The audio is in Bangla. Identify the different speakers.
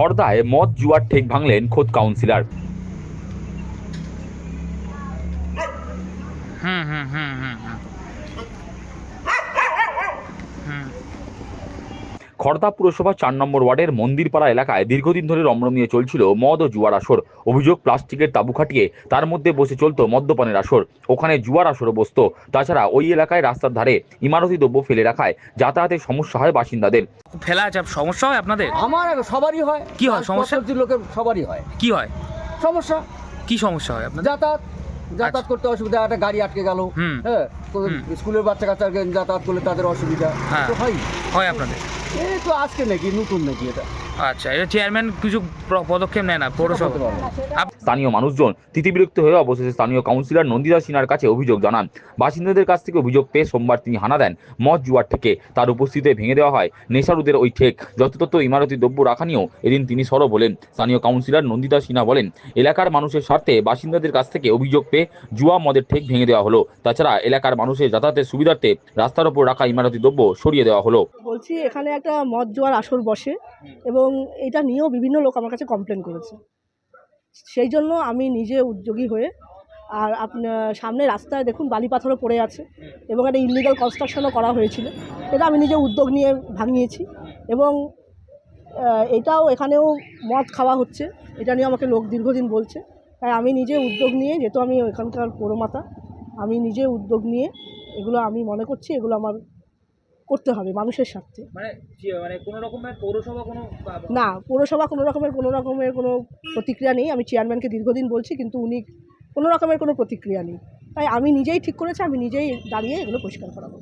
Speaker 1: খড়দায় মদ জুয়ার ঠেক ভাঙলেন খোদ কাউন্সিলর।
Speaker 2: হুম হুম হুম হুম।
Speaker 1: খড়দা পুরসভা চার নম্বর ওয়ার্ডের মন্দিরপাড়া এলাকায় দীর্ঘদিন ধরে রমরমিয়ে চলছিল মদ ও জুয়ার আসর। অভিযোগ প্লাস্টিকের তাবু খাটিয়ে তার মধ্যে বসে চলতো মদ্যপানের আসর। ওখানে জুয়ার আসরও বসতো। তাছাড়া ওই এলাকায় রাস্তার ধারে ইমারতি দ্রব্য ফেলে রাখায় যাতায়াতের সমস্যা হয় বাসিন্দাদের।
Speaker 2: ফেলা আছে সমস্যা হয় আপনাদের?
Speaker 3: আমার সবারই হয়।
Speaker 2: কি হয় সমস্যা?
Speaker 3: লোকের সবারই হয়।
Speaker 2: কি হয়?
Speaker 3: সমস্যা।
Speaker 2: কি সমস্যা হয় আপনার
Speaker 3: যাতায়াত যাতায়াত করতে অসুবিধা একটা গাড়ি আটকে গেল হ্যাঁ তো স্কুলের বাচ্চা কাচ্চা যাতায়াত করলে তাদের অসুবিধা
Speaker 2: হ্যাঁ।
Speaker 3: হয়।
Speaker 2: হয় আপনাদের।
Speaker 3: এই তো আজকে নাকি নতুন নাকি এটা?
Speaker 2: আচ্ছা এটা চেয়ারম্যান কিছু পদক্ষেপ নেয় না পৌরসভা।
Speaker 1: স্থানীয় মানুষজন তিতিবিরক্ত হয়ে অবশেষে স্থানীয় কাউন্সিলর নন্দিতা সিনহার কাছে অভিযোগ জানান। বাসিন্দাদের কাছ থেকে অভিযোগ পেয়ে সোমবার তিনি হানা দেন। মদ জুয়ার থেকে তার উপস্থিতিতে ভেঙে দেওয়া হয় নেশারুদের ওই ঠেক। যথাযথ ইমারতি দ্রব্য রাখা নিয়েও এদিন তিনি সরব বলেন স্থানীয় কাউন্সিলর নন্দিতা সিনহা বলেন এলাকার মানুষের স্বার্থে বাসিন্দাদের কাছ থেকে অভিযোগ পেয়ে জুয়া মদের ঠেক ভেঙে দেওয়া হলো। তাছাড়া এলাকার মানুষের যাতায়াতের সুবিধার্থে রাস্তার ওপর রাখা ইমারতি দ্রব্য সরিয়ে দেওয়া হলো।
Speaker 4: বলছি এখানে একটা মদ জোয়ার আসর বসে এবং এটা নিয়েও বিভিন্ন লোক আমার কাছে কমপ্লেন করেছে। সেই জন্য আমি নিজে উদ্যোগী হয়ে আর আপনার সামনে রাস্তায় দেখুন বালি পাথরও পড়ে আছে এবং একটা ইলিগাল কনস্ট্রাকশনও করা হয়েছিল। এটা আমি নিজে উদ্যোগ নিয়ে ভাঙিয়েছি এবং এটাও এখানেও মদ খাওয়া হচ্ছে। এটা নিয়ে আমাকে লোক দীর্ঘদিন বলছে। তাই আমি নিজে উদ্যোগ নিয়ে, যেহেতু আমি এখানকার পৌরমাতা আমি নিজে উদ্যোগ নিয়ে এগুলো আমি মনে করছি, এগুলো আমার করতে হবে মানুষের স্বার্থে।
Speaker 2: মানে মানে কোনো রকমের পৌরসভা কোনো
Speaker 4: না পৌরসভা কোনো রকমের কোনো রকমের কোনো প্রতিক্রিয়া নেই। আমি চেয়ারম্যানকে দীর্ঘদিন বলছি কিন্তু উনি কোনো রকমের কোনো প্রতিক্রিয়া নেই। তাই আমি নিজেই ঠিক করেছি আমি নিজেই দাঁড়িয়ে এগুলো পরিষ্কার করাবো।